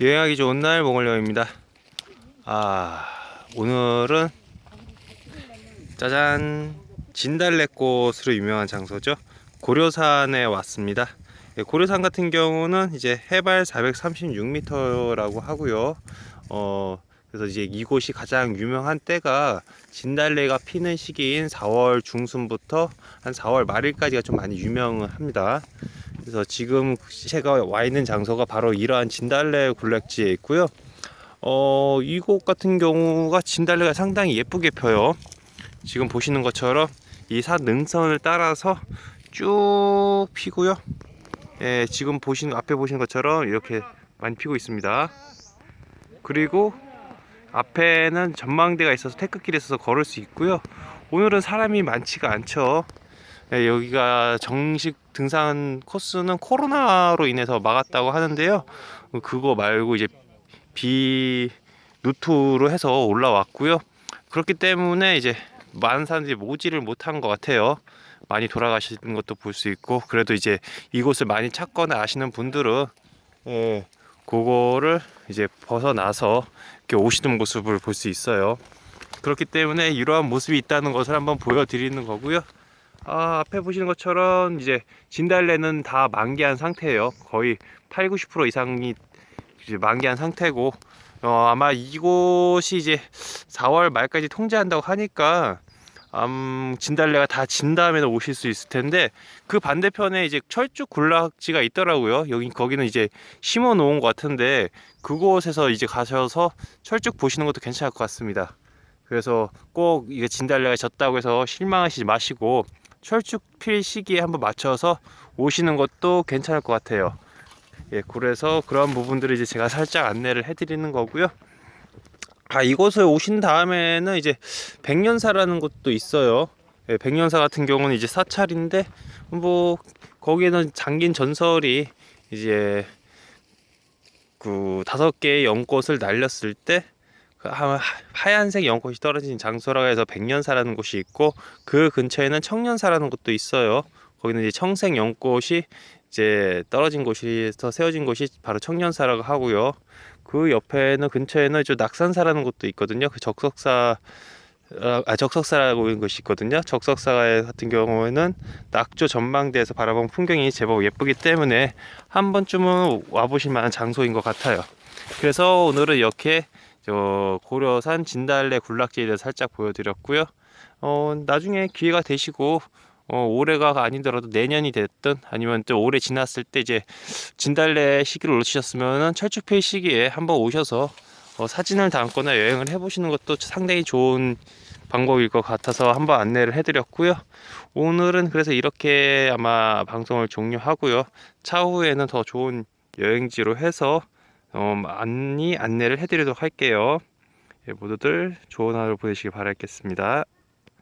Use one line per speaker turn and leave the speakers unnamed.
여행하기 좋은 날 몽골여행입니다. 아 오늘은 짜잔 진달래꽃으로 유명한 장소죠. 고려산에 왔습니다. 예, 고려산 같은 경우는 이제 해발 436m라고 하고요. 어 그래서 이제 이곳이 가장 유명한 때가 진달래가 피는 시기인 4월 중순부터 한 4월 말일까지가 좀 많이 유명합니다. 그래서 지금 제가 와 있는 장소가 바로 이러한 진달래 군락지에 있고요. 어, 이곳 같은 경우가 진달래가 상당히 예쁘게 펴요. 지금 보시는 것처럼 이 산 능선을 따라서 쭉 피고요. 예, 지금 보시는 앞에 보시는 것처럼 이렇게 많이 피고 있습니다. 그리고 앞에는 전망대가 있어서 태극길이 있어서 걸을 수 있고요. 오늘은 사람이 많지가 않죠. 예, 여기가 정식 등산 코스는 코로나로 인해서 막았다고 하는데요. 그거 말고 이제 비 루트로 해서 올라왔고요. 그렇기 때문에 이제 많은 사람들이 모지를 못한 것 같아요. 많이 돌아가시는 것도 볼 수 있고 그래도 이제 이곳을 많이 찾거나 아시는 분들은 예, 그거를 이제 벗어나서 이렇게 오시는 모습을 볼 수 있어요. 그렇기 때문에 이러한 모습이 있다는 것을 한번 보여드리는 거고요. 아, 앞에 보시는 것처럼 이제 진달래는 다 만개한 상태예요. 거의 8, 90% 이상이 이제 만개한 상태고 어, 아마 이곳이 이제 4월 말까지 통제한다고 하니까 음, 진달래가 다 진 다음에는 오실 수 있을 텐데 그 반대편에 이제 철쭉 군락지가 있더라고요. 여기 거기는 이제 심어 놓은 것 같은데 그곳에서 이제 가셔서 철쭉 보시는 것도 괜찮을 것 같습니다. 그래서 꼭 이게 진달래가 졌다고 해서 실망하시지 마시고 철쭉 필 시기에 한번 맞춰서 오시는 것도 괜찮을 것 같아요. 예, 그래서 그런 부분들을 이제 제가 살짝 안내를 해드리는 거고요. 아, 이곳에 오신 다음에는 이제 백년사라는 곳도 있어요. 예, 백년사 같은 경우는 이제 사찰인데 뭐 거기에는 잠긴 전설이 이제 그 다섯 개의 연꽃을 날렸을 때 그 하- 하얀색 연꽃이 떨어진 장소라고 해서 백년사라는 곳이 있고 그 근처에는 청년사라는 곳도 있어요. 거기는 이제 청색 연꽃이 이제 떨어진 곳에서 세워진 곳이 바로 청년사라고 하고요. 그 옆에는 근처에는 저 낙산사라는 곳도 있거든요. 그 적석사 아 적석사라고 하는 것이 있거든요. 적석사 같은 경우에는 낙조 전망대에서 바라본 풍경이 제법 예쁘기 때문에 한 번쯤은 와보실 만한 장소인 것 같아요. 그래서 오늘은 이렇게 저 고려산 진달래 군락지에 대해서 살짝 보여드렸고요. 어, 나중에 기회가 되시고 어, 올해가 아니더라도 내년이 됐든 아니면 또 올해 지났을 때 이제 진달래 시기를 놓치셨으면은 철쭉필 시기에 한번 오셔서 어, 사진을 담거나 여행을 해보시는 것도 상당히 좋은 방법일 것 같아서 한번 안내를 해드렸고요. 오늘은 그래서 이렇게 아마 방송을 종료하고요. 차후에는 더 좋은 여행지로 해서 어, 많이 안내를 해드리도록 할게요. 예, 모두들 좋은 하루 보내시길 바라겠습니다.